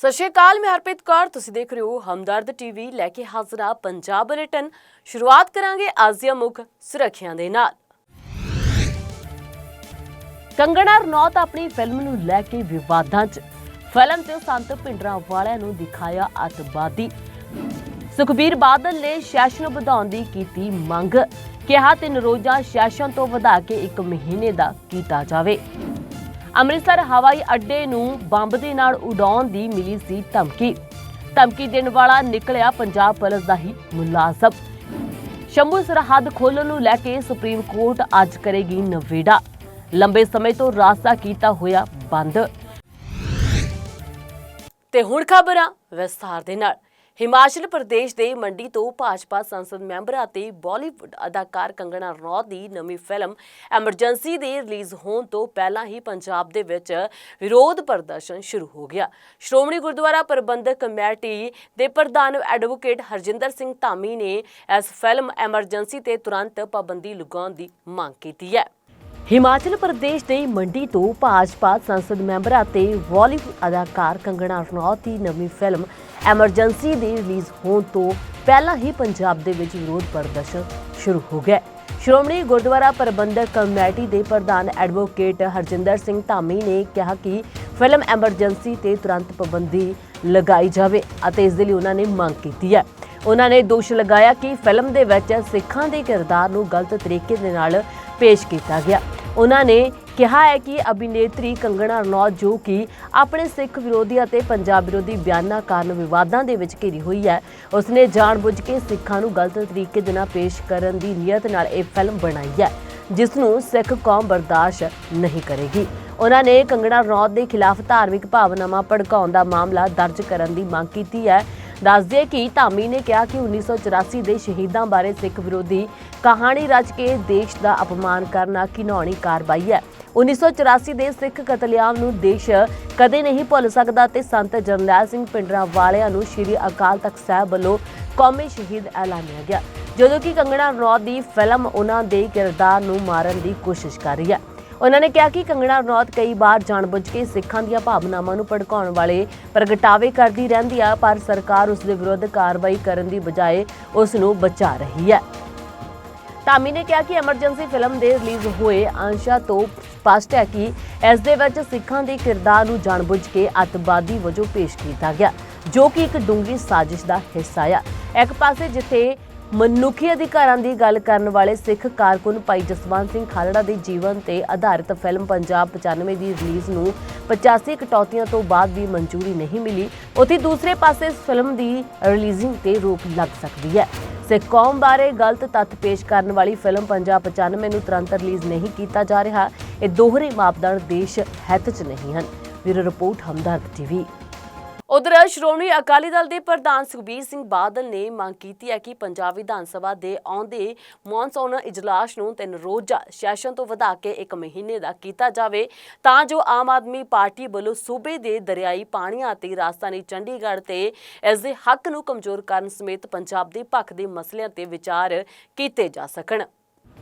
ਸਤਿ ਸ਼੍ਰੀ ਅਕਾਲ, ਮੈਂ ਹਰਪ੍ਰੀਤ ਕੌਰ। ਤੁਸੀਂ ਦੇਖ ਰਹੇ ਹੋ ਹਮਦਰਦ ਟੀਵੀ। ਲੈ ਕੇ ਹਾਜ਼ਰਾ ਪੰਜਾਬ ਬੁਲੇਟਿਨ। ਸ਼ੁਰੂਆਤ ਕਰਾਂਗੇ ਅੱਜ ਦੀਆਂ ਮੁੱਖ ਸੁਰੱਖਿਆ ਦੇ ਨਾਲ। ਕੰਗਣਾ ਰਣੌਤ ਆਪਣੀ ਫਿਲਮ ਨੂੰ ਲੈ ਕੇ ਵਿਵਾਦਾਂ 'ਚ। ਫਿਲਮ ਚ ਸੰਤ ਪਿੰਡਰਾਂ ਵਾਲਿਆਂ ਨੂੰ ਦਿਖਾਇਆ ਅੱਤਵਾਦੀ। ਸੁਖਬੀਰ ਬਾਦਲ ਨੇ ਸੈਸ਼ਨ ਵਧਾਉਣ ਦੀ ਕੀਤੀ ਮੰਗ। ਕਿਹਾ, ਤਿੰਨ ਰੋਜ਼ਾ ਸੈਸ਼ਨ ਤੋਂ ਵਧਾ ਕੇ 1 ਮਹੀਨੇ ਦਾ ਕੀਤਾ ਜਾਵੇ। ਅੰਮ੍ਰਿਤਸਰ ਹਵਾਈ ਅੱਡੇ ਨੂੰ ਬੰਬ ਦੇ ਨਾਲ ਉਡਾਉਣ ਦੀ ਮਿਲੀ ਸੀ ਧਮਕੀ। ਧਮਕੀ ਦੇਣ ਵਾਲਾ ਨਿਕਲਿਆ ਪੰਜਾਬ ਪੁਲਿਸ ਦਾ ਹੀ ਮੁਲਾਜ਼ਮ। ਸ਼ੰਭੂ ਸਰਹੱਦ ਖੋਲਣ ਨੂੰ ਲੈ ਕੇ ਸੁਪਰੀਮ ਕੋਰਟ ਅੱਜ ਕਰੇਗੀ ਨਵੇੜਾ। ਲੰਬੇ ਸਮੇਂ ਤੋਂ ਰਾਸਤਾ ਕੀਤਾ ਹੋਇਆ ਬੰਦ। ਤੇ ਹੁਣ ਖਬਰਾਂ ਵਿਸਥਾਰ ਦੇ ਨਾਲ। ਹਿਮਾਚਲ ਪ੍ਰਦੇਸ਼ ਦੇ ਮੰਡੀ ਤੋਂ ਭਾਜਪਾ ਸੰਸਦ ਮੈਂਬਰ ਅਤੇ ਬਾਲੀਵੁੱਡ ਅਦਾਕਾਰ ਕੰਗਣਾ ਰਣੌਤ ਦੀ ਨਵੀਂ ਫਿਲਮ ਐਮਰਜੈਂਸੀ ਦੇ ਰਿਲੀਜ਼ ਹੋਣ ਤੋਂ ਪਹਿਲਾਂ ਹੀ ਪੰਜਾਬ ਦੇ ਵਿੱਚ ਵਿਰੋਧ ਪ੍ਰਦਰਸ਼ਨ ਸ਼ੁਰੂ ਹੋ ਗਿਆ। ਸ਼੍ਰੋਮਣੀ ਗੁਰਦੁਆਰਾ ਪ੍ਰਬੰਧਕ ਕਮੇਟੀ ਦੇ ਪ੍ਰਧਾਨ ਐਡਵੋਕੇਟ ਹਰਜਿੰਦਰ ਸਿੰਘ ਧਾਮੀ ਨੇ ਇਸ ਫਿਲਮ ਐਮਰਜੈਂਸੀ ਤੇ ਤੁਰੰਤ ਪਾਬੰਦੀ ਲਗਾਉਣ ਦੀ ਮੰਗ ਕੀਤੀ ਹੈ। ਹਿਮਾਚਲ ਪ੍ਰਦੇਸ਼ ਦੇ ਮੰਡੀ ਤੋਂ ਭਾਜਪਾ ਸੰਸਦ ਮੈਂਬਰ ਅਤੇ ਬਾਲੀਵੁੱਡ ਅਦਾਕਾਰ ਕੰਗਣਾ ਰਣੌਤ ਦੀ ਨਵੀਂ ਫਿਲਮ ਐਮਰਜੈਂਸੀ ਦੇ ਰਿਲੀਜ਼ ਹੋਣ ਤੋਂ ਪਹਿਲਾਂ ਹੀ ਪੰਜਾਬ ਦੇ ਵਿੱਚ ਵਿਰੋਧ ਪ੍ਰਦਰਸ਼ਨ ਸ਼ੁਰੂ ਹੋ ਗਿਆ। ਸ਼੍ਰੋਮਣੀ ਗੁਰਦੁਆਰਾ ਪ੍ਰਬੰਧਕ ਕਮੇਟੀ ਦੇ ਪ੍ਰਧਾਨ ਐਡਵੋਕੇਟ ਹਰਜਿੰਦਰ ਸਿੰਘ ਧਾਮੀ ਨੇ ਕਿਹਾ ਕਿ ਫਿਲਮ ਐਮਰਜੈਂਸੀ ਤੇ ਤੁਰੰਤ ਪਾਬੰਦੀ ਲਗਾਈ ਜਾਵੇ ਅਤੇ ਇਸ ਦੇ ਲਈ ਉਹਨਾਂ ਨੇ ਮੰਗ ਕੀਤੀ ਹੈ। ਉਹਨਾਂ ਨੇ ਦੋਸ਼ ਲਗਾਇਆ ਕਿ ਫਿਲਮ ਦੇ ਵਿੱਚ ਸਿੱਖਾਂ ਦੇ ਕਿਰਦਾਰ ਨੂੰ ਗਲਤ ਤਰੀਕੇ ਦੇ ਨਾਲ ਪੇਸ਼ ਕੀਤਾ ਗਿਆ। ਉਹਨਾਂ ਨੇ ਕਿਹਾ ਹੈ ਕਿ ਅਭਿਨੇਤਰੀ ਕੰਗਣਾ ਰਣੌਤ ਜੋ ਕਿ ਆਪਣੇ ਸਿੱਖ ਵਿਰੋਧੀ ਅਤੇ ਪੰਜਾਬ ਵਿਰੋਧੀ ਬਿਆਨਾਂ ਕਾਰਨ ਵਿਵਾਦਾਂ ਦੇ ਵਿੱਚ ਘਿਰੀ ਹੋਈ ਹੈ, ਉਸਨੇ ਜਾਣਬੁੱਝ ਕੇ ਸਿੱਖਾਂ ਨੂੰ ਗਲਤ ਤਰੀਕੇ ਦੇ ਨਾਲ ਪੇਸ਼ ਕਰਨ ਦੀ ਨੀਅਤ ਨਾਲ ਇਹ ਫਿਲਮ ਬਣਾਈ ਹੈ, ਜਿਸ ਨੂੰ ਸਿੱਖ ਕੌਮ ਬਰਦਾਸ਼ਤ ਨਹੀਂ ਕਰੇਗੀ। ਉਹਨਾਂ ਨੇ ਕੰਗਣਾ ਰਣੌਤ ਦੇ ਖਿਲਾਫ ਧਾਰਮਿਕ ਭਾਵਨਾਵਾਂ ਭੜਕਾਉਣ ਦਾ ਮਾਮਲਾ ਦਰਜ ਕਰਨ ਦੀ ਮੰਗ ਕੀਤੀ ਹੈ। ਦੱਸਦੇ ਕਿ ਧਾਮੀ ਨੇ ਕਿਹਾ ਕਿ 1984 ਦੇ ਸ਼ਹੀਦਾਂ ਬਾਰੇ ਸਿੱਖ ਵਿਰੋਧੀ ਕਹਾਣੀ ਰਚ ਕੇ ਦੇਸ਼ ਦਾ ਅਪਮਾਨ ਕਰਨਾ ਘਿਨੌਣੀ ਕਾਰਵਾਈ ਹੈ। 1984 ਦੇ ਸਿੱਖ ਕਤਲੇਆਮ ਨੂੰ ਦੇਸ਼ ਕਦੇ ਨਹੀਂ ਭੁੱਲ ਸਕਦਾ ਤੇ ਸੰਤ ਜਰਨੈਲ ਸਿੰਘ ਪਿੰਡਰਾਂ ਵਾਲਿਆਂ ਨੂੰ ਸ਼੍ਰੀ ਅਕਾਲ ਤਖਤ ਸਾਹਿਬ ਵੱਲੋਂ ਕੌਮੀ ਸ਼ਹੀਦ ਐਲਾਨਿਆ ਗਿਆ। ਜਦੋਂ ਕਿ ਕੰਗਣਾ ਰਣੌਤ ਦੀ ਫਿਲਮ ਉਹਨਾਂ ਦੇ ਕਿਰਦਾਰ ਨੂੰ ਮਾਰਨ ਦੀ ਕੋਸ਼ਿਸ਼ ਕਰ ਰਹੀ ਹੈ। ਉਹਨਾਂ ਨੇ ਕਿਹਾ ਕਿ ਕੰਗਣਾ ਰਣੌਤ ਕਈ ਵਾਰ ਜਾਣਬੁੱਝ ਕੇ ਸਿੱਖਾਂ ਦੀਆਂ ਭਾਵਨਾਵਾਂ ਨੂੰ ਭੜਕਾਉਣ ਵਾਲੇ ਪ੍ਰਗਟਾਵੇ ਕਰਦੀ ਰਹਿੰਦੀ ਆ, ਪਰ ਸਰਕਾਰ ਉਸ ਦੇ ਵਿਰੁੱਧ ਕਾਰਵਾਈ ਕਰਨ ਦੀ ਬਜਾਏ ਉਸ ਨੂੰ ਬਚਾ ਰਹੀ ਹੈ। ਧਾਮੀ ਨੇ ਕਿਹਾ ਕਿ ਐਮਰਜੈਂਸੀ ਫਿਲਮ ਦੇ ਰਿਲੀਜ਼ ਹੋਏ ਅੰਸ਼ਾ ਤੋਂ ਸਪਸ਼ਟ ਹੈ ਕਿ ਇਸ ਦੇ ਵਿੱਚ ਸਿੱਖਾਂ ਦੇ ਕਿਰਦਾਰ ਨੂੰ ਜਾਣਬੁੱਝ ਕੇ ਅੱਤਵਾਦੀ ਵਜੋਂ ਪੇਸ਼ ਕੀਤਾ ਗਿਆ, ਜੋ ਕਿ ਇੱਕ ਡੂੰਘੀ ਸਾਜ਼ਿਸ਼ ਦਾ ਹਿੱਸਾ ਆ। ਇੱਕ ਪਾਸੇ ਜਿੱਥੇ ਮਨੁੱਖੀ ਅਧਿਕਾਰਾਂ ਦੀ ਗੱਲ ਕਰਨ ਵਾਲੇ ਸਿੱਖ ਕਾਰਕੁਨ ਭਾਈ ਜਸਵੰਤ ਸਿੰਘ ਖਾਲੜਾ ਦੇ ਜੀਵਨ ਤੇ ਆਧਾਰਿਤ ਫਿਲਮ ਪੰਜਾਬ 95 ਦੀ ਰਿਲੀਜ਼ ਨੂੰ 85 ਕਟੌਤੀਆਂ ਤੋਂ ਬਾਅਦ ਵੀ ਮਨਜ਼ੂਰੀ ਨਹੀਂ ਮਿਲੀ, ਉੱਥੇ ਦੂਸਰੇ ਪਾਸੇ ਇਸ ਫਿਲਮ ਦੀ ਰਿਲੀਜ਼ਿੰਗ ਤੇ ਰੋਕ ਲੱਗ ਸਕਦੀ ਹੈ। ਸਿੱਖ ਕੌਮ ਬਾਰੇ ਗਲਤ ਤੱਥ ਪੇਸ਼ ਕਰਨ ਵਾਲੀ ਫਿਲਮ ਪੰਜਾਬ 95 ਨੂੰ ਤੁਰੰਤ ਰਿਲੀਜ਼ ਨਹੀਂ ਕੀਤਾ ਜਾ ਰਿਹਾ। ਇਹ ਦੋਹਰੇ ਮਾਪਦੰਡ ਦੇਸ਼ ਹਿੱਤ 'ਚ ਨਹੀਂ ਹਨ। Bureau report, Hamdard TV. ਉਧਰ ਸ਼੍ਰੋਮਣੀ ਅਕਾਲੀ ਦਲ ਦੇ ਪ੍ਰਧਾਨ ਸੁਖਬੀਰ ਸਿੰਘ ਬਾਦਲ ਨੇ ਮੰਗ ਕੀਤੀ ਹੈ ਕਿ ਪੰਜਾਬ ਵਿਧਾਨ ਸਭਾ ਦੇ ਆਉਂਦੇ ਮੌਨਸੂਨ ਇਜਲਾਸ ਨੂੰ ਤਿੰਨ ਰੋਜ਼ਾ ਸੈਸ਼ਨ ਤੋਂ ਵਧਾ ਕੇ ਇੱਕ ਮਹੀਨੇ ਦਾ ਕੀਤਾ ਜਾਵੇ, ਤਾਂ ਜੋ ਆਮ ਆਦਮੀ ਪਾਰਟੀ ਵੱਲੋਂ ਸੂਬੇ ਦੇ ਦਰਿਆਈ ਪਾਣੀਆਂ ਅਤੇ ਰਾਜਧਾਨੀ ਚੰਡੀਗੜ੍ਹ ਤੇ ਇਸ ਦੇ ਹੱਕ ਨੂੰ ਕਮਜ਼ੋਰ ਕਰਨ ਸਮੇਤ ਪੰਜਾਬ ਦੇ ਪੱਖ ਦੇ ਮਸਲਿਆਂ ਤੇ ਵਿਚਾਰ ਕੀਤੇ ਜਾ ਸਕਣ।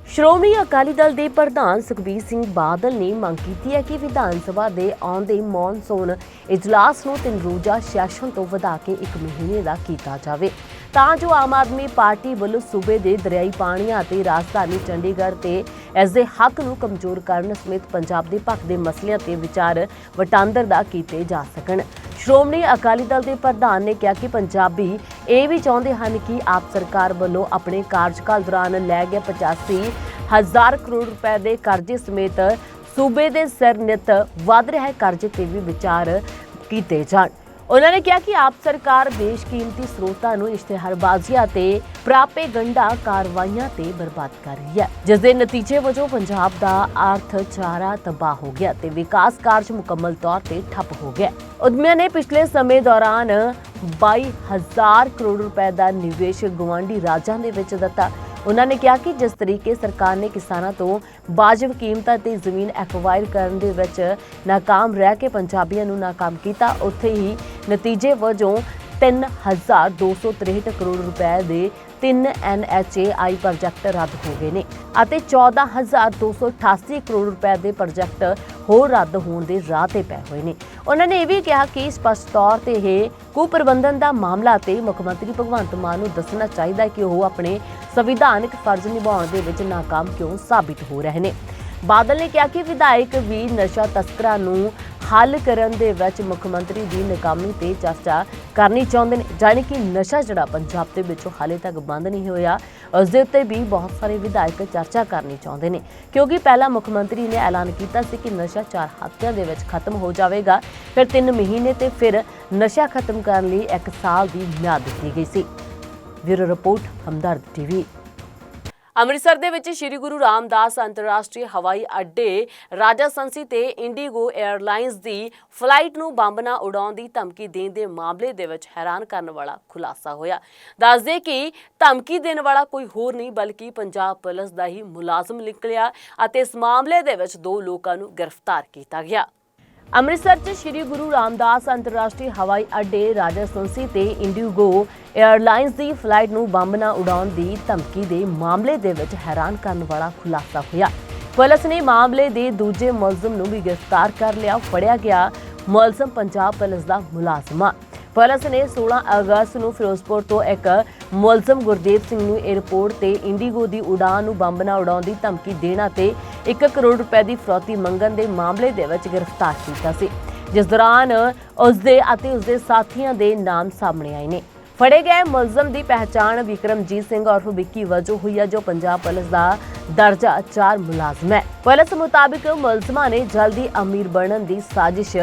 ਸ਼੍ਰੋਮਣੀ ਅਕਾਲੀ ਦਲ ਦੇ ਪ੍ਰਧਾਨ ਸੁਖਬੀਰ ਸਿੰਘ ਬਾਦਲ ਨੇ ਮੰਗ ਕੀਤੀ ਹੈ ਕਿ ਵਿਧਾਨ ਸਭਾ ਦੇ ਆਉਂਦੇ ਮੌਨਸੂਨ ਇਜਲਾਸ ਨੂੰ ਤਿੰਨ ਰੋਜ਼ਾ ਸੈਸ਼ਨ ਤੋਂ ਵਧਾ ਕੇ ਇੱਕ ਮਹੀਨੇ ਦਾ ਕੀਤਾ ਜਾਵੇ। ਤਾਂ ਜੋ ਆਮ ਆਦਮੀ ਪਾਰਟੀ ਵੱਲੋਂ ਸੂਬੇ ਦੇ ਦਰਿਆਈ ਪਾਣੀਆਂ ਅਤੇ ਰਾਜਧਾਨੀ ਚੰਡੀਗੜ੍ਹ ਤੇ ਇਸ ਦੇ ਹੱਕ ਨੂੰ ਕਮਜ਼ੋਰ ਕਰਨ ਸਮੇਤ ਪੰਜਾਬ ਦੇ ਪੱਖ ਦੇ ਮਸਲਿਆਂ ਤੇ ਵਿਚਾਰ ਵਟਾਂਦਰ ਦਾ ਕੀਤੇ ਜਾ ਸਕਣ। ਸ਼੍ਰੋਮਣੀ ਅਕਾਲੀ ਦਲ ਦੇ ਪ੍ਰਧਾਨ ਨੇ ਕਿਹਾ ਕਿ ਪੰਜਾਬੀ ਇਹ ਵੀ ਚਾਹੁੰਦੇ ਹਨ ਕਿ ਆਪ ਸਰਕਾਰ ਵੱਲੋਂ ਆਪਣੇ ਕਾਰਜਕਾਲ ਦੌਰਾਨ ਲੈ ਗਏ 85 ਹਜ਼ਾਰ ਕਰੋੜ ਰੁਪਏ ਦੇ ਕਰਜ਼ੇ ਸਮੇਤ ਸੂਬੇ ਦੇ ਸਿਰ ਨਿਤ ਵੱਧ ਰਿਹਾ ਕਰਜ਼ੇ ਤੇ ਵੀ ਵਿਚਾਰ ਕੀਤੇ ਜਾਣ। ਉਹਨਾਂ ਨੇ ਕਿਹਾ ਕਿ ਆਪ ਸਰਕਾਰ ਬੇਸ਼ਕੀਮਤੀ ਸਰੋਤਾਂ ਨੂੰ ਇਸ਼ਤਿਹਾਰਬਾਜ਼ੀਆਂ ਤੇ ਪ੍ਰਾਪੇਗੰਡਾ ਕਾਰਵਾਈਆਂ ਤੇ ਬਰਬਾਦ ਕਰ ਰਹੀ ਹੈ। ਜਿਸ ਦੇ ਨਤੀਜੇ ਵਜੋਂ ਪੰਜਾਬ ਦਾ ਅਰਥਚਾਰਾ ਤਬਾਹ ਹੋ ਗਿਆ ਤੇ ਵਿਕਾਸ ਕਾਰਜ ਮੁਕੰਮਲ ਤੌਰ ਤੇ ਠੱਪ ਹੋ ਗਿਆ। ਉਦਮੀਆਂ ਨੇ ਪਿਛਲੇ ਸਮੇਂ ਦੌਰਾਨ 22000 ਕਰੋੜ ਰੁਪਏ ਦਾ ਨਿਵੇਸ਼ ਗਵਾਂਢੀ ਰਾਜਾਂ ਦੇ ਵਿੱਚ ਦਿੱਤਾ। ਉਹਨਾਂ ਨੇ ਕਿਹਾ ਕਿ ਜਿਸ ਤਰੀਕੇ ਸਰਕਾਰ ਨੇ ਕਿਸਾਨਾਂ ਤੋਂ ਬਾਜਬ ਕੀਮਤਾਂ ਤੇ ਜ਼ਮੀਨ ਐਕਵਾਇਰ ਕਰਨ ਦੇ ਵਿੱਚ ਨਾਕਾਮ ਰਹਿ ਕੇ ਪੰਜਾਬੀਆਂ ਨੂੰ ਨਾਕਾਮ ਕੀਤਾ, ਉੱਥੇ ਹੀ ਨਤੀਜੇ ਵਜੋਂ 3263 ਕਰੋੜ ਰੁਪਏ ਦੇ ਤਿੰਨ NHAI ਪ੍ਰੋਜੈਕਟ ਰੱਦ ਹੋ ਗਏ ਨੇ ਅਤੇ 14288 ਕਰੋੜ ਰੁਪਏ ਦੇ ਪ੍ਰੋਜੈਕਟ ਹੋਰ ਰੱਦ ਹੋਣ ਦੇ ਰਾਹ ਤੇ ਪਏ ਹੋਏ ਨੇ। ਉਹਨਾਂ ਨੇ ਇਹ ਵੀ ਕਿਹਾ ਕਿ ਸਪਸ਼ਟ ਤੌਰ ਤੇ ਇਹ ਕੁਪ੍ਰਬੰਧਨ ਦਾ ਮਾਮਲਾ ਤੇ ਮੁੱਖ ਮੰਤਰੀ ਭਗਵੰਤ ਮਾਨ ਨੂੰ ਦੱਸਣਾ ਚਾਹੀਦਾ ਹੈ ਕਿ ਉਹ ਆਪਣੇ ਸੰਵਿਧਾਨਕ ਫਰਜ਼ ਨਿਭਾਉਣ ਦੇ ਵਿੱਚ ਨਾਕਾਮ ਕਿਉਂ ਸਾਬਿਤ ਹੋ ਰਹੇ ਨੇ। ਬਾਦਲ ਨੇ ਕਿਹਾ ਕਿ ਵਿਧਾਇਕ ਵੀ ਨਸ਼ਾ ਤਸਕਰਾਂ ਨੂੰ ਹੱਲ ਕਰਨ ਦੇ ਵਿੱਚ ਮੁੱਖ ਮੰਤਰੀ ਦੀ ਨਾਕਾਮੀ ਤੇ ਚਰਚਾ ਕਰਨੀ ਚਾਹੁੰਦੇ ਨੇ। ਜਾਣੀ ਕਿ ਨਸ਼ਾ ਜਿਹੜਾ ਪੰਜਾਬ ਦੇ ਵਿੱਚੋਂ ਹਾਲੇ ਤੱਕ ਬੰਦ ਨਹੀਂ ਹੋਇਆ, ਉਸ ਦੇ ਉੱਤੇ ਵੀ ਬਹੁਤ ਸਾਰੇ ਵਿਧਾਇਕ ਚਰਚਾ ਕਰਨੀ ਚਾਹੁੰਦੇ ਨੇ। ਕਿਉਂਕਿ ਪਹਿਲਾਂ ਮੁੱਖ ਮੰਤਰੀ ਨੇ ਐਲਾਨ ਕੀਤਾ ਸੀ ਕਿ ਨਸ਼ਾ ਚਾਰ ਹਫ਼ਤਿਆਂ ਦੇ ਵਿੱਚ ਖਤਮ ਹੋ ਜਾਵੇਗਾ। ਫਿਰ 3 ਮਹੀਨੇ ਤੇ ਫਿਰ ਨਸ਼ਾ ਖਤਮ ਕਰਨ ਲਈ 1 ਸਾਲ ਦੀ ਮਿਆਦ ਦਿੱਤੀ ਗਈ ਸੀ। Bureau report, Hamdard TV. Amritsar ਦੇ ਵਿੱਚ ਸ੍ਰੀ ਗੁਰੂ ਰਾਮਦਾਸ ਅੰਤਰਰਾਸ਼ਟਰੀ ਹਵਾਈ ਅੱਡੇ, ਰਾਜਾ ਸੰਸੀ ਤੇ ਇੰਡੀਗੋ 에ਅਰਲਾਈਨਸ ਦੀ ਫਲਾਈਟ ਨੂੰ ਬੰਬ ਨਾਲ ਉਡਾਉਣ ਦੀ ਧਮਕੀ ਦੇਣ ਦੇ ਮਾਮਲੇ ਦੇ ਵਿੱਚ ਹੈਰਾਨ ਕਰਨ ਵਾਲਾ ਖੁਲਾਸਾ ਹੋਇਆ। ਦੱਸਦੇ ਕਿ ਧਮਕੀ ਦੇਣ ਵਾਲਾ ਕੋਈ ਹੋਰ ਨਹੀਂ, ਬਲਕਿ ਪੰਜਾਬ ਪੁਲਿਸ ਦਾ ਹੀ ਮੁਲਾਜ਼ਮ ਨਿਕਲਿਆ ਅਤੇ ਇਸ ਮਾਮਲੇ ਦੇ ਵਿੱਚ ਦੋ ਲੋਕਾਂ ਨੂੰ ਗ੍ਰਿਫਤਾਰ ਕੀਤਾ ਗਿਆ। ਅੰਮ੍ਰਿਤਸਰ 'ਚ ਸ੍ਰੀ ਗੁਰੂ ਰਾਮਦਾਸ ਅੰਤਰਰਾਸ਼ਟਰੀ ਹਵਾਈ ਅੱਡੇ ਰਾਜਾ ਸੰਸੀ ਤੇ ਇੰਡੀਗੋ 에ਅਰਲਾਈਨਸ ਦੀ ਫਲਾਈਟ ਨੂੰ ਬੰਬ ਨਾਲ ਉਡਾਉਣ ਦੀ ਧਮਕੀ ਦੇ ਮਾਮਲੇ ਦੇ ਵਿੱਚ ਹੈਰਾਨ ਕਰਨ ਵਾਲਾ ਖੁਲਾਸਾ ਹੋਇਆ। ਪੁਲਿਸ ਨੇ ਮਾਮਲੇ ਦੇ ਦੂਜੇ ਮੁਲਜ਼ਮ ਨੂੰ ਵੀ ਗ੍ਰਿਫਤਾਰ ਕਰ ਲਿਆ, ਫੜਿਆ ਗਿਆ ਮੁਲਜ਼ਮ ਪੰਜਾਬ ਪੁਲਿਸ ਦਾ ਮੁਲਾਜ਼ਮ। ਪੁਲਿਸ ਨੇ 16 ਅਗਸਤ ਨੂੰ ਫਿਰੋਜ਼ਪੁਰ ਤੋਂ ਇੱਕ ਮੁਲਜ਼ਮ ਗੁਰਦੇਵ ਸਿੰਘ ਨੂੰ 에ਅਰਪੋਰਟ ਤੇ ਇੰਡੀਗੋ ਦੀ ਉਡਾਨ ਨੂੰ ਬੰਬ ਨਾਲ ਉਡਾਉਣ ਦੀ ਧਮਕੀ ਦੇਣਾ ਤੇ 1 ਕਰੋੜ ਰੁਪਏ ਦੀ ਫਰੌਤੀ ਮੰਗਣ ਦੇ ਮਾਮਲੇ ਦੇ ਵਿੱਚ ਗ੍ਰਿਫਤਾਰ ਕੀਤਾ ਸੀ। ਜਿਸ ਦੌਰਾਨ ਉਸ ਦੇ ਅਤੇ ਉਸ ਦੇ ਸਾਥੀਆਂ ਦੇ ਨਾਮ ਸਾਹਮਣੇ ਆਏ ਨੇ। ਫੜੇ ਗਏ ਮੁਲਜ਼ਮ ਦੀ ਪਹਿਚਾਣ ਵਿਕਰਮਜੀਤ ਸਿੰਘ ਔਰ ਵਿੱਕੀ ਵਜੋਂ ਹੋਈ ਹੈ, ਜੋ ਪੰਜਾਬ ਪੁਲਿਸ ਦਾ ਦਰਜਾ 4 ਮੁਲਾਜ਼ਮ ਹੈ। ਪੁਲਿਸ ਮੁਤਾਬਿਕ ਮੁਲਜ਼ਮਾਂ ਨੇ ਜਲਦੀ ਅਮੀਰ ਬਣਨ ਦੀ ਸਾਜ਼ਿਸ਼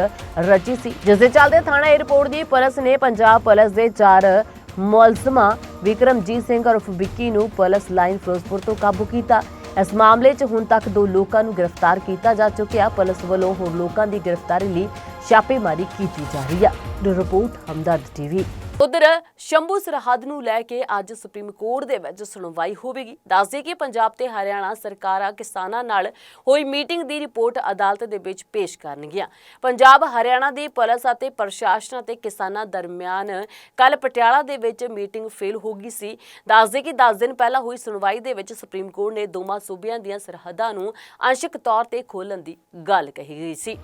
ਰਚੀ ਸੀ। ਜਿਸ ਦੇ ਚੱਲਦੇ ਥਾਣਾ 에ਅਰਪੋਰਟ ਦੀ ਪੁਲਿਸ ਨੇ ਪੰਜਾਬ ਪੁਲਿਸ ਦੇ ਚਾਰ ਮੁਲਜ਼ਮਾਂ ਵਿਕਰਮਜੀਤ ਸਿੰਘ ਔਰ ਵਿੱਕੀ ਨੂੰ ਪੁਲਿਸ ਲਾਈਨ ਫਿਰੋਜ਼ਪੁਰ ਤੋਂ ਕਾਬੂ ਕੀਤਾ। ਇਸ ਮਾਮਲੇ 'ਚ ਹੁਣ ਤੱਕ ਦੋ ਲੋਕਾਂ ਨੂੰ ਗ੍ਰਿਫਤਾਰ ਕੀਤਾ ਜਾ ਚੁੱਕਿਆ। ਪੁਲਿਸ ਵੱਲੋਂ ਹੋਰ ਲੋਕਾਂ ਦੀ ਗ੍ਰਿਫਤਾਰੀ ਲਈ ਛਾਪੇਮਾਰੀ ਕੀਤੀ ਜਾ ਰਹੀ ਹੈ ਰਿਪੋਰਟ ਹਮਦਰਦ ਟੀਵੀ। ਉਧਰ ਸ਼ੰਭੂ ਸਰਹੱਦ ਨੂੰ ਲੈ ਕੇ ਅੱਜ ਸੁਪਰੀਮ ਕੋਰਟ ਦੇ ਵਿੱਚ ਸੁਣਵਾਈ ਹੋਵੇਗੀ। ਦੱਸਦੇ ਕਿ ਪੰਜਾਬ ਤੇ ਹਰਿਆਣਾ ਸਰਕਾਰਾਂ ਕਿਸਾਨਾਂ ਨਾਲ ਹੋਈ ਮੀਟਿੰਗ ਦੀ ਰਿਪੋਰਟ ਅਦਾਲਤ ਦੇ ਵਿੱਚ ਪੇਸ਼ ਕਰਨਗੀਆਂ। ਪੰਜਾਬ, ਹਰਿਆਣਾ ਦੀ ਪੁਲਿਸ ਅਤੇ ਪ੍ਰਸ਼ਾਸਨ ਅਤੇ ਕਿਸਾਨਾਂ ਦਰਮਿਆਨ ਕੱਲ ਪਟਿਆਲਾ ਦੇ ਵਿੱਚ ਮੀਟਿੰਗ ਫੇਲ ਹੋ ਗਈ ਸੀ। ਦੱਸਦੇ ਕਿ 10 ਦਿਨ ਪਹਿਲਾਂ ਹੋਈ ਸੁਣਵਾਈ ਦੇ ਵਿੱਚ ਸੁਪਰੀਮ ਕੋਰਟ ਨੇ ਦੋਵਾਂ ਸੂਬਿਆਂ ਦੀਆਂ ਸਰਹੱਦਾਂ ਨੂੰ ਅੰਸ਼ਕ ਤੌਰ ਤੇ ਖੋਲ੍ਹਣ ਦੀ ਗੱਲ ਕਹੀ ਗਈ ਸੀ।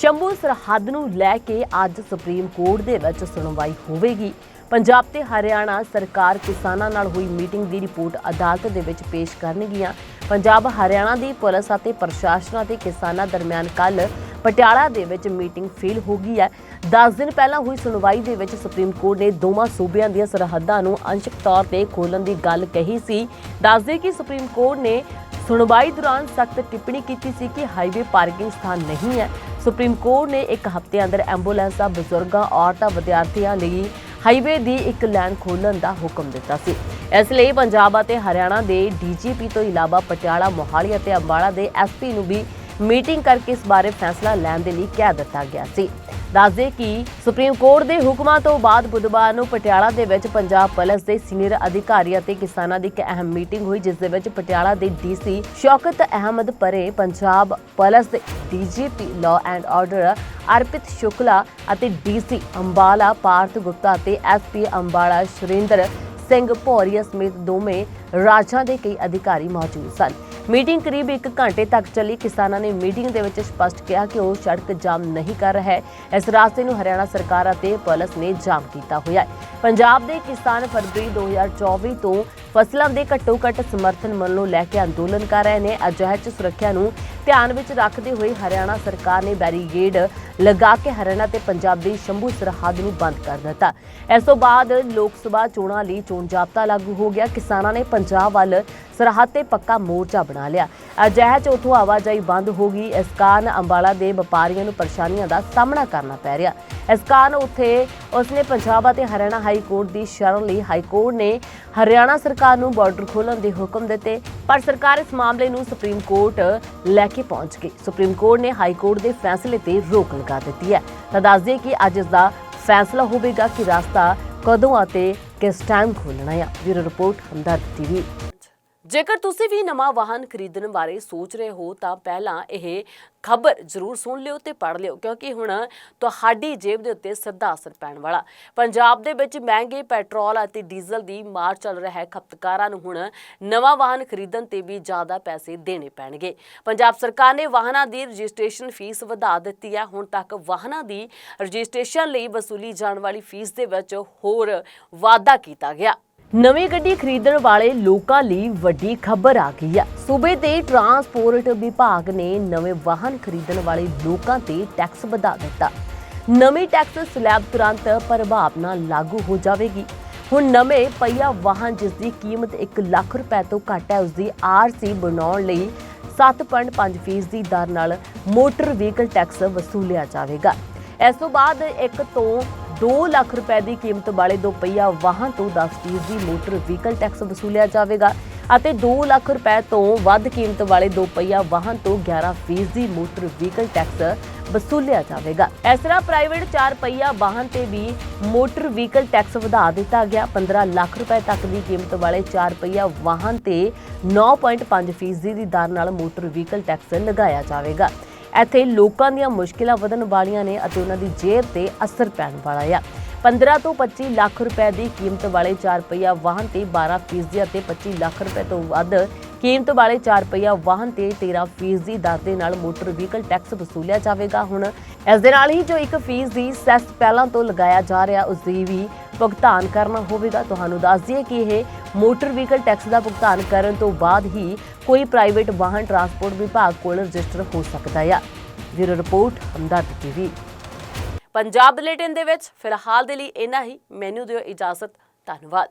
ਸ਼ੰਭੂ ਸਰਹੱਦ ਨੂੰ ਲੈ ਕੇ ਅੱਜ ਸੁਪਰੀਮ ਕੋਰਟ ਦੇ ਵਿੱਚ ਸੁਣਵਾਈ ਹੋਵੇਗੀ। ਪੰਜਾਬ ਤੇ ਹਰਿਆਣਾ ਸਰਕਾਰ ਕਿਸਾਨਾਂ ਨਾਲ ਹੋਈ ਮੀਟਿੰਗ ਦੀ ਰਿਪੋਰਟ ਅਦਾਲਤ ਦੇ ਵਿੱਚ ਪੇਸ਼ ਕਰਨਗੀਆਂ। ਪੰਜਾਬ, ਹਰਿਆਣਾ ਦੀ ਪੁਲਿਸ ਅਤੇ ਪ੍ਰਸ਼ਾਸਨ ਅਤੇ ਕਿਸਾਨਾਂ ਦਰਮਿਆਨ ਕੱਲ ਪਟਿਆਲਾ ਦੇ ਵਿੱਚ ਮੀਟਿੰਗ ਫੇਲ ਹੋ ਗਈ ਹੈ। 10 ਦਿਨ ਪਹਿਲਾਂ ਹੋਈ ਸੁਣਵਾਈ ਦੇ ਵਿੱਚ ਸੁਪਰੀਮ ਕੋਰਟ ਨੇ ਦੋਵਾਂ ਸੂਬਿਆਂ ਦੀਆਂ ਸਰਹੱਦਾਂ ਨੂੰ ਅੰਸ਼ਕ ਤੌਰ ਤੇ ਖੋਲ੍ਹਣ ਦੀ ਗੱਲ ਕਹੀ ਸੀ। ਦੱਸਦੇ ਕਿ ਸੁਪਰੀਮ ਕੋਰਟ ਨੇ ਸੁਣਵਾਈ ਦੌਰਾਨ ਸਖਤ ਟਿੱਪਣੀ ਕੀਤੀ ਸੀ ਕਿ ਹਾਈਵੇ ਪਾਰਕਿੰਗ ਸਥਾਨ ਨਹੀਂ ਹੈ। ਸੁਪਰੀਮ ਕੋਰਟ ਨੇ ਇੱਕ ਹਫ਼ਤੇ ਅੰਦਰ ਐਂਬੂਲੈਂਸਾਂ ਬਜ਼ੁਰਗਾਂ, ਔਰਤਾਂ, ਵਿਦਿਆਰਥੀਆਂ ਲਈ ਹਾਈਵੇ ਦੀ ਇੱਕ ਲਾਈਨ ਖੋਲ੍ਹਣ ਦਾ ਹੁਕਮ ਦਿੱਤਾ ਸੀ। ਇਸ ਲਈ ਪੰਜਾਬ ਅਤੇ ਹਰਿਆਣਾ ਦੇ ਡੀਜੀਪੀ ਤੋਂ ਇਲਾਵਾ ਪਟਿਆਲਾ, ਮੋਹਾਲੀ ਅਤੇ ਅੰਬਾਲਾ ਦੇ ਐਸਪੀ ਨੂੰ ਵੀ ਮੀਟਿੰਗ ਕਰਕੇ ਇਸ ਬਾਰੇ ਫੈਸਲਾ ਲੈਣ ਦੇ ਲਈ ਕਹਿ ਦਿੱਤਾ ਗਿਆ ਸੀ। ਦੱਸਦੇ ਕਿ ਸੁਪਰੀਮ ਕੋਰਟ ਦੇ ਹੁਕਮਾਂ ਤੋਂ ਬਾਅਦ ਬੁੱਧਵਾਰ ਨੂੰ ਪਟਿਆਲਾ ਦੇ ਵਿੱਚ ਪੰਜਾਬ ਪੁਲਿਸ ਦੇ ਸੀਨੀਅਰ ਅਧਿਕਾਰੀ ਅਤੇ ਕਿਸਾਨਾਂ ਦੀ ਇੱਕ ਅਹਿਮ ਮੀਟਿੰਗ ਹੋਈ, ਜਿਸ ਦੇ ਵਿੱਚ ਪਟਿਆਲਾ ਦੇ ਡੀਸੀ ਸ਼ੌਕਤ ਅਹਿਮਦ ਪਰੇ ਪੰਜਾਬ ਪੁਲਿਸ ਦੇ DGP law and order Arpit Shukla ਅਤੇ ਡੀਸੀ ਅੰਬਾਲਾ, ਪਾਰਥ ਗੁਪਤਾ ਅਤੇ ਐਸਪੀ ਅੰਬਾਲਾ ਸੁਰਿੰਦਰ ਸਿੰਘ ਭੌਰੀਆ ਸਮੇਤ ਦੋਵੇਂ ਰਾਜਾਂ ਦੇ ਕਈ ਅਧਿਕਾਰੀ ਮੌਜੂਦ ਸਨ। ਮੀਟਿੰਗ ਕਰੀਬ 1 ਘੰਟੇ ਤੱਕ ਚੱਲੀ। ਕਿਸਾਨਾਂ ਨੇ ਮੀਟਿੰਗ ਦੇ ਵਿੱਚ ਸਪਸ਼ਟ ਕਿਹਾ ਕਿ ਉਹ ਸੜਕ ਜਾਮ ਨਹੀਂ ਕਰ ਰਿਹਾ। ਹੈ ਇਸ ਰਾਸਤੇ ਨੂੰ ਹਰਿਆਣਾ ਸਰਕਾਰ ਅਤੇ ਪੁਲਿਸ ਨੇ ਜਾਮ ਕੀਤਾ ਹੋਇਆ ਹੈ। ਪੰਜਾਬ ਦੇ ਕਿਸਾਨ ਫਰਵਰੀ 2024 ਤੋਂ ਫਸਲਾਂ ਦੇ ਘੱਟੋ ਘੱਟ ਸਮਰਥਨ ਮੁੱਲ ਨੂੰ ਲੈ ਕੇ ਅੰਦੋਲਨ ਕਰ ਰਹੇ ਨੇ। ਅਜਿਹੇ ਚ ਸੁਰੱਖਿਆ ਨੂੰ ਧਿਆਨ ਵਿੱਚ ਰੱਖਦੇ ਹੋਏ ਹਰਿਆਣਾ ਸਰਕਾਰ ਨੇ ਬੈਰੀਗੇਡ ਲਗਾ ਕੇ ਹਰਿਆਣਾ ਤੇ ਪੰਜਾਬ ਦੀ ਸ਼ੰਭੂ ਸਰਹੱਦ ਨੂੰ ਬੰਦ ਕਰ ਦਿੱਤਾ। ਇਸ ਤੋਂ ਬਾਅਦ ਲੋਕ ਸਭਾ ਚੋਣਾਂ ਲਈ ਚੋਣ ਜਾਬਤਾ ਲਾਗੂ ਹੋ ਗਿਆ। ਕਿਸਾਨਾਂ ਨੇ ਪੰਜਾਬ ਵੱਲ ਸਰਹੱਦ ਤੇ ਪੱਕਾ ਮੋਰਚਾ ਬਣਾ ਲਿਆ। ਅਜਿਹੇ ਚ ਉਥੋਂ ਆਵਾਜਾਈ ਬੰਦ ਹੋ ਗਈ। ਇਸ ਕਾਰਨ ਅੰਬਾਲਾ ਦੇ ਵਪਾਰੀਆਂ ਨੂੰ ਪਰੇਸ਼ਾਨੀਆਂ ਦਾ ਸਾਹਮਣਾ ਕਰਨਾ ਪੈ ਰਿਹਾ। ਇਸ ਕਾਰਨ ਉੱਥੇ ਉਸਨੇ ਪੰਜਾਬ ਅਤੇ ਹਰਿਆਣਾ ਹਾਈ ਕੋਰਟ ਦੀ ਸ਼ਰਨ ਲਈ ਹਾਈ ਕੋਰਟ ਨੇ ਹਰਿਆਣਾ ਸਰਕਾਰ ਨੂੰ ਬਾਰਡਰ ਖੋਲ੍ਹਣ ਦੇ ਹੁਕਮ ਦਿੱਤੇ, ਪਰ ਸਰਕਾਰ ਇਸ ਮਾਮਲੇ ਨੂੰ ਸੁਪਰੀਮ ਕੋਰਟ ਲੈ ਕੇ ਪਹੁੰਚ ਗਈ। ਸੁਪਰੀਮ ਕੋਰਟ ਨੇ ਹਾਈ ਕੋਰਟ ਦੇ ਫੈਸਲੇ ਤੇ ਰੋਕ ਲਗਾ ਦਿੱਤੀ ਹੈ। ਤਾਂ ਦੱਸ ਦਈਏ ਕਿ ਅੱਜ ਇਸ ਦਾ ਫੈਸਲਾ ਹੋਵੇਗਾ ਕਿ ਰਸਤਾ ਕਦੋਂ ਅਤੇ ਕਿਸ ਟਾਈਮ ਖੋਲ੍ਹਣਾ ਹੈ ਬਿਊਰੋ ਰਿਪੋਰਟ, ਹਮਦਰਦ ਟੀਵੀ ਜੇਕਰ ਤੁਸੀਂ ਵੀ ਨਵਾਂ ਵਾਹਨ ਖਰੀਦਣ ਬਾਰੇ ਸੋਚ ਰਹੇ ਹੋ, ਤਾਂ ਪਹਿਲਾਂ ਇਹ ਖਬਰ ਜ਼ਰੂਰ ਸੁਣ ਲਿਓ ਤੇ ਪੜ੍ਹ ਲਿਓ, ਕਿਉਂਕਿ ਹੁਣ ਤੁਹਾਡੀ ਜੇਬ ਦੇ ਉੱਤੇ ਸਿੱਧਾ ਅਸਰ ਪੈਣ ਵਾਲਾ। ਪੰਜਾਬ ਦੇ ਵਿੱਚ ਮਹਿੰਗੇ ਪੈਟਰੋਲ ਅਤੇ ਡੀਜ਼ਲ ਦੀ ਮਾਰ ਚੱਲ ਰਿਹਾ ਹੈ। ਖਪਤਕਾਰਾਂ ਨੂੰ ਹੁਣ ਨਵਾਂ ਵਾਹਨ ਖਰੀਦਣ ਤੇ ਵੀ ਜ਼ਿਆਦਾ ਪੈਸੇ ਦੇਣੇ ਪੈਣਗੇ। ਪੰਜਾਬ ਸਰਕਾਰ ਨੇ ਵਾਹਨਾਂ ਦੀ ਰਜਿਸਟ੍ਰੇਸ਼ਨ ਫੀਸ ਵਧਾ ਦਿੱਤੀ ਹੈ। ਹੁਣ ਤੱਕ ਵਾਹਨਾਂ ਦੀ ਰਜਿਸਟ੍ਰੇਸ਼ਨ ਲਈ ਵਸੂਲੀ ਜਾਣ ਵਾਲੀ ਫੀਸ ਦੇ ਵਿੱਚ ਹੋਰ ਵਾਧਾ ਕੀਤਾ ਗਿਆ। ਨਵੀਂ ਗੱਡੀ ਖਰੀਦਣ ਵਾਲੇ ਲੋਕਾਂ ਲਈ ਵੱਡੀ ਖਬਰ ਆ ਗਈ ਹੈ। ਸੂਬੇ ਦੇ ਟਰਾਂਸਪੋਰਟ ਵਿਭਾਗ ਨੇ ਨਵੇਂ ਵਾਹਨ ਖਰੀਦਣ ਵਾਲੇ ਲੋਕਾਂ ਤੇ ਟੈਕਸ ਵਧਾ ਦਿੱਤਾ। ਨਵੀਂ ਟੈਕਸ ਸਲੈਬ ਤੁਰੰਤ ਪ੍ਰਭਾਵ ਨਾਲ ਲਾਗੂ ਹੋ ਜਾਵੇਗੀ। ਹੁਣ ਨਵੇਂ ਪਹੀਆ ਵਾਹਨ ਜਿਸ ਦੀ ਕੀਮਤ 1 ਲੱਖ ਰੁਪਏ ਤੋਂ ਘੱਟ ਹੈ ਉਸ ਦੀ ਆਰਸੀ ਬਣਾਉਣ ਲਈ 7.5% ਫੀਸ ਦੀ ਦਰ ਨਾਲ ਮੋਟਰ ਵਹੀਕਲ ਟੈਕਸ ਵਸੂਲਿਆ ਜਾਵੇਗਾ। ਇਸ ਤੋਂ ਬਾਅਦ 1 ਤੋਂ 2 ਲੱਖ ਰੁਪਏ ਦੀ ਕੀਮਤ ਵਾਲੇ ਦੋ ਪਹੀਆ ਵਾਹਨ ਤੋਂ 10% ਦੀ ਮੋਟਰ ਵਹੀਕਲ ਟੈਕਸ ਵਸੂਲਿਆ ਜਾਵੇਗਾ ਅਤੇ 2 ਲੱਖ ਰੁਪਏ ਤੋਂ ਵੱਧ ਕੀਮਤ ਵਾਲੇ ਦੋ ਪਹੀਆ ਵਾਹਨ ਤੋਂ 11% ਦੀ ਮੋਟਰ ਵਹੀਕਲ ਟੈਕਸ ਵਸੂਲਿਆ ਜਾਵੇਗਾ। ਇਸ ਤਰ੍ਹਾਂ ਪ੍ਰਾਈਵੇਟ ਚਾਰ ਪਹੀਆ ਵਾਹਨ ਤੇ ਵੀ ਮੋਟਰ ਵਹੀਕਲ ਟੈਕਸ ਵਧਾ ਦਿੱਤਾ ਗਿਆ। 15 ਲੱਖ ਰੁਪਏ ਤੱਕ ਦੀ ਕੀਮਤ ਵਾਲੇ ਚਾਰ ਪਹੀਆ ਵਾਹਨ ਤੇ 9.5% ਫੀਸਦੀ ਦੀ ਦਰ ਨਾਲ ਮੋਟਰ ਵਹੀਕਲ ਟੈਕਸ ਲਗਾਇਆ ਜਾਵੇਗਾ। ਇੱਥੇ ਲੋਕਾਂ ਦੀਆਂ ਮੁਸ਼ਕਿਲਾਂ ਵਧਣ ਵਾਲੀਆਂ ਨੇ ਅਤੇ ਉਹਨਾਂ ਦੀ ਜੇਬ ਤੇ ਅਸਰ ਪੈਣ ਵਾਲਾ ਆ। 15 ਤੋਂ 25 ਲੱਖ ਰੁਪਏ ਦੀ ਕੀਮਤ ਵਾਲੇ 4 ਪਹੀਆ ਵਾਹਨ ਤੇ 12 ਫੀਸਦੀ ਅਤੇ 25 ਲੱਖ ਰੁਪਏ ਤੋਂ ਵੱਧ ਕੀਮਤ ਵਾਲੇ 4 ਪਹੀਆ ਵਾਹਨ ਤੇ 13 ਫੀਸਦੀ ਦਰ ਦੇ ਨਾਲ ਮੋਟਰ ਵਹੀਕਲ ਟੈਕਸ ਵਸੂਲਿਆ ਜਾਵੇਗਾ। ਹੁਣ ਇਸ ਦੇ ਨਾਲ ਹੀ ਜੋ ਇੱਕ ਫੀਸ ਦੀ ਸੈਸ ਪਹਿਲਾਂ ਤੋਂ ਲਗਾਇਆ ਜਾ ਰਿਹਾ ਉਸ ਦੀ ਵੀ ਭੁਗਤਾਨ ਕਰਨਾ ਹੋਵੇਗਾ। ਤੁਹਾਨੂੰ ਦੱਸ ਦਈਏ ਕਿ ਇਹ ਮੋਟਰ ਵਹੀਕਲ ਟੈਕਸ ਦਾ ਭੁਗਤਾਨ ਕਰਨ ਤੋਂ ਬਾਅਦ ਹੀ ਕੋਈ ਪ੍ਰਾਈਵੇਟ ਵਾਹਨ ਟਰਾਂਸਪੋਰਟ ਵਿਭਾਗ ਕੋਲ ਰਜਿਸਟਰ ਹੋ ਸਕਦਾ ਹੈ bureau report Hamdard TV. Punjab bulletin ਦੇ ਵਿੱਚ ਫਿਲਹਾਲ ਦੇ ਲਈ ਇੰਨਾ ਹੀ। ਮੈਨੂੰ ਦਿਓ ਇਜਾਜ਼ਤ। ਧੰਨਵਾਦ।